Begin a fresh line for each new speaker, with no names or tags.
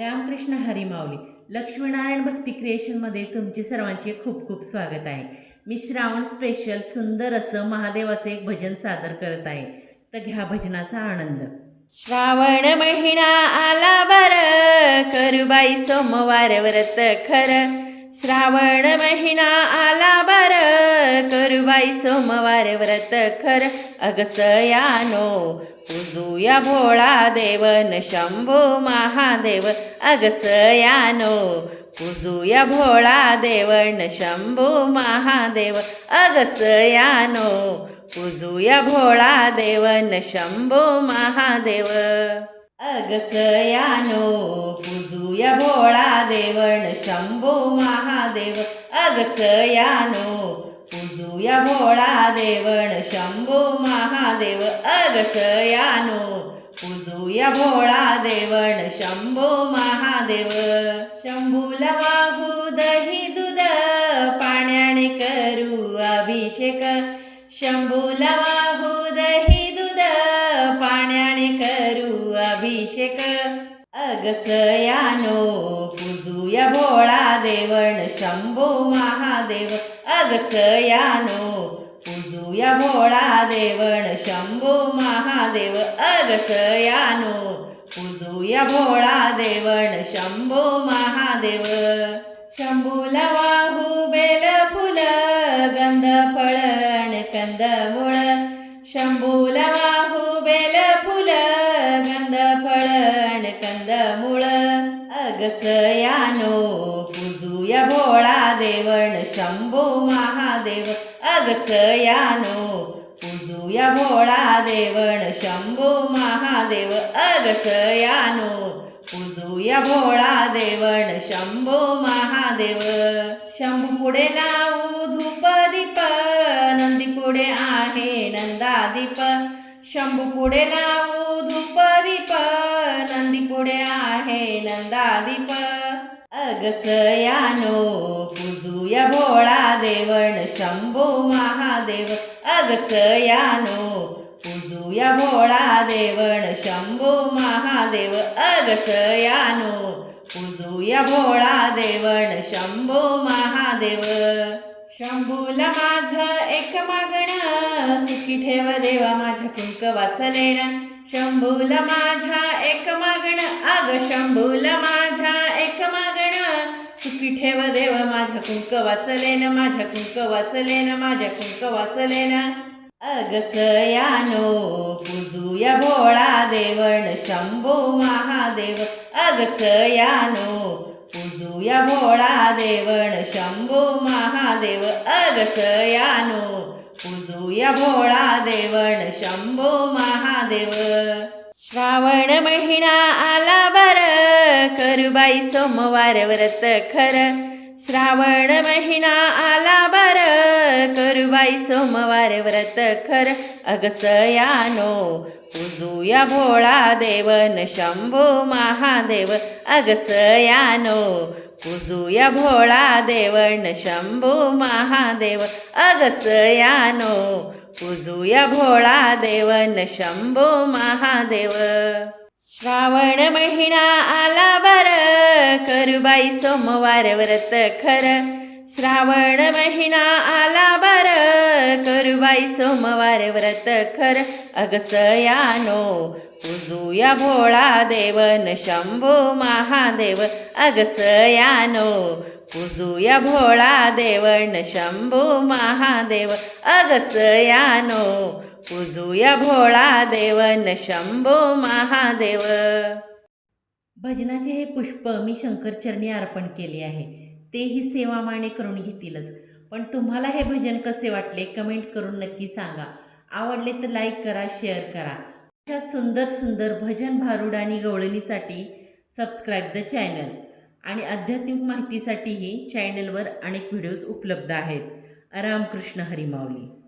रामकृष्ण हरिमावली लक्ष्मीनारायण भक्ती क्रिएशनमध्ये तुमचे सर्वांचे खूप खूप स्वागत आहे. मी श्रावण स्पेशल सुंदर असं महादेवाचं एक भजन सादर करत आहे. तर घ्या भजनाचा आनंद. श्रावण महिना आला बर करुबाई सोमवार व्रत खर. श्रावण महिना आला बर करुबाई सोमवार व्रत खर. अगसयानो या भोळा देवन शंभो महादेव अगसयानो. पूजूया भोळा देवन शंभो महादेव अगसयानो. पूजूया भोळा देवन शंभो महादेव अगसयानो. पूजूया भोळा देवन शंभो महादेव अगसयानो. पूजूया भोळा देवन शंभो महादेव अगसयानो. पूजूया भोळा देवण शंभो महादेव. शंभूला वाहू दही दूध पाण्याने करू अभिषेक. शंभूला वाहू दही दूध पाण्याने करू अभिषेक. अगसयानो पूजूया भोळा देवण शंभो महादेव. अगसयानो पूजूया भोळा देवण शंभो महादेव अगसयानो पूजूया भोळा देवण शंभो महादेव. शंभूला वाहू बेल फुल गंध फळण कंदमुळ. शंभूला वाहू बेल फुल गंध फळण कंदमुळ. अगसयानो पूजूया भोळा देवण शंभो महादेव. अगसयानो पूजूया भोळा देवण शंभो महादेव अगसयानो पूजूया भोळा देवण शंभो महादेव. शंभू पुढे लावू धूप दीप नंदी पुढे आहे नंदादीप. शंभू पुढे लावू अगसयानो पूजूया भोळा देवण शंभो महादेव. अगसयानो पूजूया भोळा देवण शंभो महादेव. अगसयानो पूजूया भोळा देवण शंभो महादेव. शंभूला माझ एक मागणं सुखी ठेव देवा माझ्या कुंक वाचलेन शंभूला माझ्या एक मागणं अग शंभूला माझ्या एक मागणं. ठेव देव माझ्या कुंक वाचलेन माझ्या कुंक वाचलेन माझ्या कुंक वाचलेन अगसयानो पूजूया भोळा देवण शंभो महादेव. अगसयानो पूजूया भोळा देवण शंभो महादेव. अगसयानो पूजूया भोळा देवण शंभो महादेव. श्रावण महिना आला बर. करुबाई सोमवार व्रत खर. श्रावण महिना आला बर. करुबाई सोमवार व्रत खर. अगसयानो पूजूया भोळा देवन शंभो महादेव. अगसयानो पूजूया भोळा देवन शंभो महादेव. अगसयानो पूजूया भोळा देवन शंभो महादेव. श्रावण महिना आला बर. करुबाई सोमवार व्रत खर. श्रावण महिना आला बर. करुबाई सोमवार व्रत खर. अगसयानो पूजूया भोळा देवन शंभो महादेव. अगसयानो पूजूया भोळा देवन शंभो महादेव. अगसयानो पूजूया भोळा देवन शंभो महादेव. भजनाचे हे पुष्प मी शंकरचरणी अर्पण केले आहे. तेही सेवा माने करून घेतीलच. पण तुम्हाला हे भजन कसे वाटले कमेंट करून नक्की सांगा. आवडले तर लाईक करा शेअर करा. अशा सुंदर सुंदर भजन भारुड आणि गवळणीसाठी सबस्क्राईब द चॅनल. आणि आध्यात्मिक माहितीसाठीही चॅनलवर अनेक व्हिडिओज उपलब्ध आहेत. रामकृष्ण हरिमावली